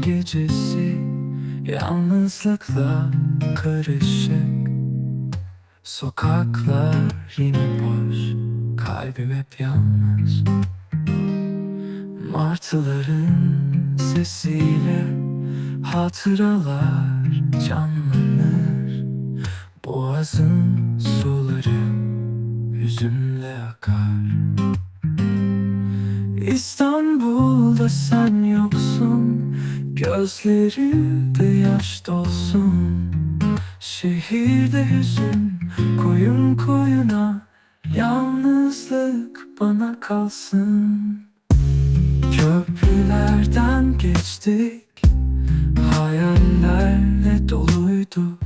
gecesi Yalnızlıkla karışık. Sokaklar yine boş Kalbim hep yalnız. Martıların sesiyle Hatıralar canlanır. Boğazın suları Hüzünle akar İstanbul'da sen yoksun. Gözlerimde yaş dolsun. Şehirde hüzün koyun koyuna Yalnızlık bana kalsın. Köprülerden geçtik Hayallerle doluydu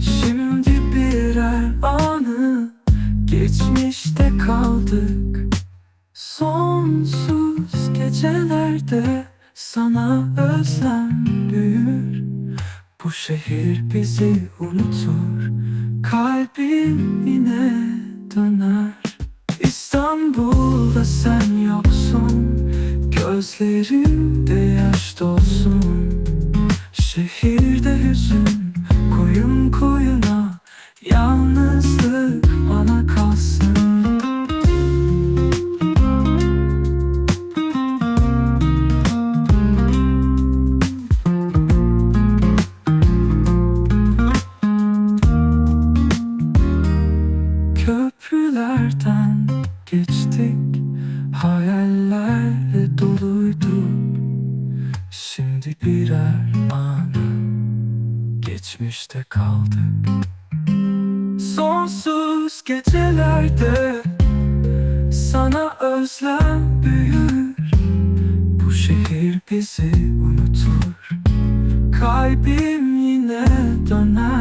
Şimdi birer anı Geçmişte kaldık gecelerde sana özlem büyür. Bu şehir bizi unutur Kalbim yine döner. İstanbul'da sen yoksun Gözlerimde yaş dolsun. Şehirde hüzün koyun koyuna Yalnızlık bana Köprülerden geçtik Hayallerle doluydu Şimdi birer anı Geçmişte kaldık. Sonsuz gecelerde Sana özlem büyür. Bu şehir bizi unutur. Kalbim yine döner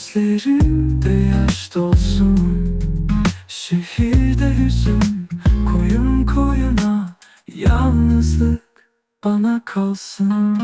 Gözlerimde yaş dolsun Şehirde hüzün koyun koyuna Yalnızlık bana kalsın